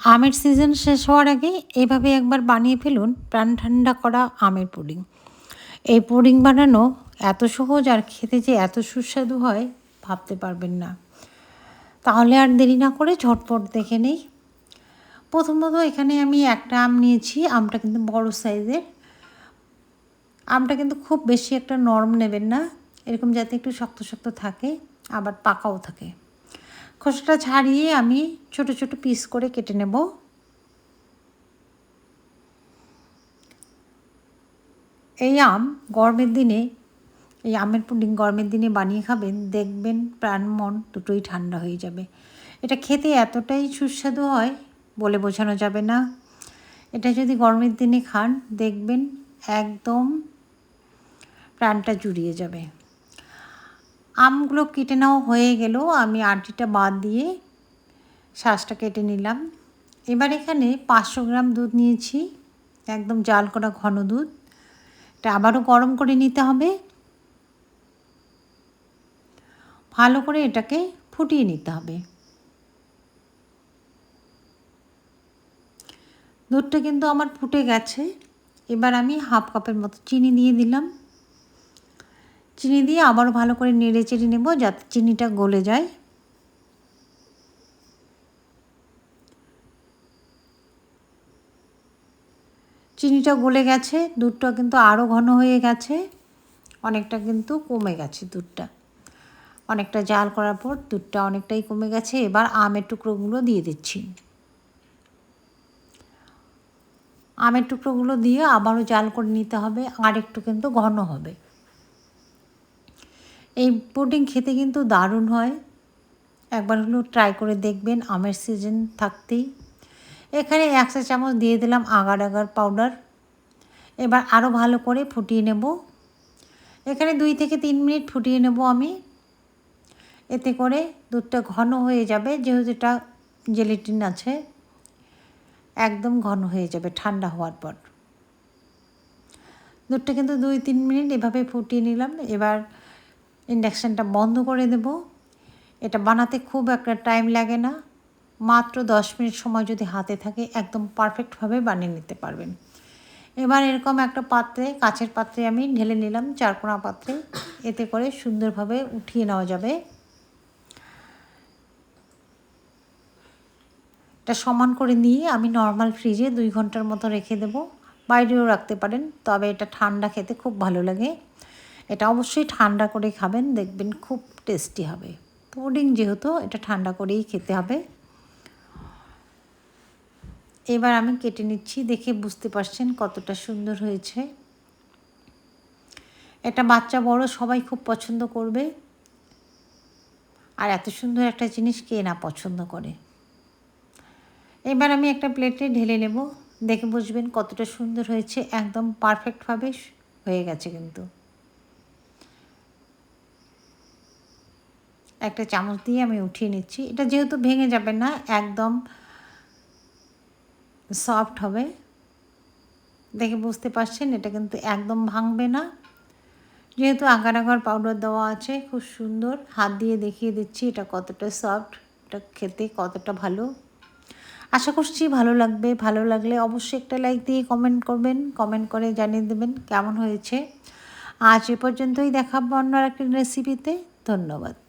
আমের সিজন শেষ হওয়ার আগে এভাবে একবার বানিয়ে ফেলুন প্রাণ ঠান্ডা করা আমের পুডিং। এই পুডিং বানানো এত সহজ আর খেতে যে এত সুস্বাদু হয় ভাবতে পারবেন না। তাহলে আর দেরি না করে ঝটপট দেখে নেই। প্রথমত এখানে আমি একটা আম নিয়েছি, আমটা কিন্তু বড় সাইজের। আমটা কিন্তু খুব বেশি একটা নরম নেবেন না, এরকম যাতে একটু শক্ত শক্ত থাকে, আবার পাকাও থাকে। খোসাটা ছাড়িয়ে আমি ছোট ছোট পিস করে কেটে নেব। এই আম গরমের দিনে, এই আমের পুডিং গরমের দিনে বানিয়ে খাবেন, দেখবেন প্রাণ মন দুটোই ঠান্ডা হয়ে যাবে। এটা খেতে এতটাই সুস্বাদু হয় বলে বোঝানো যাবে না। এটা যদি গরমের দিনে খান, দেখবেন একদম প্রাণটা জুড়িয়ে যাবে। আমগুলো কেটে নেওয়া হয়ে গেল আমি আটিটা বাদ দিয়ে শ্বাসটা কেটে নিলাম। এবার এখানে পাঁচশো গ্রাম দুধ নিয়েছি, একদম জাল করা ঘন দুধ। এটা আবারও গরম করে নিতে হবে। ভালো করে এটাকে ফুটিয়ে নিতে হবে। দুধটা কিন্তু আমার ফুটে গেছে। এবার আমি হাফ কাপের মতো চিনি দিয়ে দিলাম। চিনি দিয়ে আবারও ভালো করে নেড়ে চেড়ে নেব যাতে চিনিটা গলে যায়। চিনিটা গলে গেছে, দুধটা কিন্তু আরও ঘন হয়ে গেছে, অনেকটা কিন্তু কমে গেছে দুধটা। অনেকটা জাল করার পর দুধটা অনেকটাই কমে গেছে, এবার আমের টুকরোগুলো দিয়ে দিচ্ছি। আমের টুকরোগুলো দিয়ে আবারও জাল করে নিতে হবে, আর একটু কিন্তু ঘন হবে। এই পুডিং খেতে কিন্তু দারুণ হয়। একবার হলেও ট্রাই করে দেখবেন, আমের সিজন থাকতেই। এখানে একশো চামচ দিয়ে দিলাম আগার আগার পাউডার এবার আরও ভালো করে ফুটিয়ে নেব। এখানে দুই থেকে তিন মিনিট ফুটিয়ে নেব আমি। এতে করে দুধটা ঘন হয়ে যাবে, যেহেতু এটা জেলিটিন আছে। একদম ঘন হয়ে যাবে, ঠান্ডা হওয়ার পর। দুধটা কিন্তু দুই তিন মিনিট এভাবে ফুটিয়ে নিলাম। এবার ইন্ডাকশানটা বন্ধ করে দেব। এটা বানাতে খুব একটা টাইম লাগে না। মাত্র দশ মিনিট সময় যদি হাতে থাকে, একদম পারফেক্টভাবে বানিয়ে নিতে পারবেন। এবার এরকম একটা পাত্রে কাছের পাত্রে আমি ঢেলে নিলাম, চারকোনা পাত্রে। এতে করে সুন্দরভাবে উঠিয়ে নেওয়া যাবে। এটা সমান করে নিয়ে আমি নর্মাল ফ্রিজে দুই ঘণ্টার মতো রেখে দেবো। বাইরেও রাখতে পারেন, তবে এটা ঠান্ডা খেতে খুব ভালো লাগে। এটা অবশ্যই ঠান্ডা করে খাবেন, দেখবেন খুব টেস্টি হবে। পুডিং যেহেতু, এটা ঠান্ডা করেই খেতে হবে। এবার আমি কেটে নিচ্ছি, দেখে বুঝতে পারছেন কতটা সুন্দর হয়েছে। এটা বাচ্চা বড় সবাই খুব পছন্দ করবে। আর এত সুন্দর একটা জিনিস কে না পছন্দ করে। এবার আমি একটা প্লেটে ঢেলে নেব, দেখে বুঝবেন কতটা সুন্দর হয়েছে, একদম পারফেক্টভাবে হয়ে গেছে কিন্তু। একটা চামচ দিয়ে আমি উঠিয়ে নিচ্ছি, এটা যেহেতু ভেঙে যাবে না, একদম সফট হবে। দেখে বুঝতে পারছেন, এটা কিন্তু একদম ভাঙবে না। যেহেতু আগার আগার পাউডার দেওয়া আছে, খুব সুন্দর। হাত দিয়ে দেখিয়ে দিচ্ছি এটা কতটা সফট এটা খেতে কতটা ভালো। আশা করছি ভালো লাগবে। ভালো লাগলে অবশ্যই একটা লাইক দিয়ে কমেন্ট করবেন। কমেন্ট করে জানিয়ে দেবেন কেমন হয়েছে। আজ এ পর্যন্তই দেখাবো অন্য একটা রেসিপিতে ধন্যবাদ।